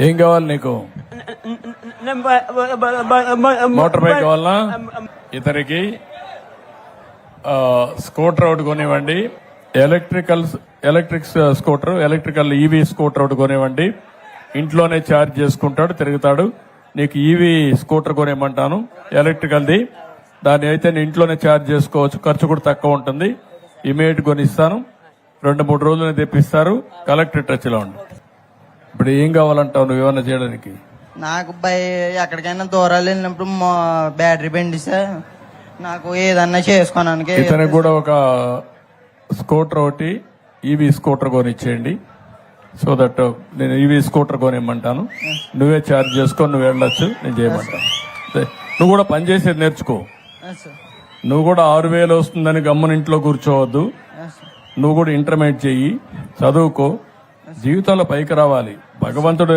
ఏం కావాలి నీకు? మోటార్ బైక్ కావాలనా? ఇతనికి స్కూటర్ ఒకటి కొనివ్వండి. Electrical electric scooter electrical EV scooter ఒకటి కొనివ్వండి. ఇంట్లోనే ఛార్జ్ చేసుకుంటాడు తిరుగుతాడు. నీకు ఈవీ స్కూటర్ కొనివ్వమంటాను ఎలక్ట్రికల్ది. దాన్ని అయితే నేను ఇంట్లోనే ఛార్జ్ చేసుకోవచ్చు ఖర్చు కూడా తక్కువ ఉంటుంది. ఇమీడియట్ కొనిస్తాను. రెండు మూడు రోజులు తెప్పిస్తారు. కలెక్టర్ టచ్లో ఉండి. ఇప్పుడు ఏం కావాలంటావు నువ్వు ఏమన్నా చేయడానికి? నాకు బై ఎక్కడికైనా దూరాలు వెళ్ళినప్పుడు మా బ్యాటరీ బండి సార్. నాకు ఏదన్నా చేసుకోవడానికి ఇతనికి కూడా ఒక స్కూటర్ ఒకటి ఈవీ స్కూటర్ కొనిచ్చేయండి. సో దట్ నేను ఈవీ స్కూటర్ కొనిమ్మంటాను. నువ్వే ఛార్జ్ చేసుకొని నువ్వు వెళ్ళొచ్చు నేను చేయమంటాను. నువ్వు కూడా పని చేసేది నేర్చుకో. నువ్వు కూడా ఆరు వేలు వస్తుందని గమ్మున ఇంట్లో కూర్చోవద్దు. నువ్వు కూడా ఇంటర్మీడియట్ చెయ్యి. చదువుకో. జీవితంలో పైకి రావాలి. భగవంతుడు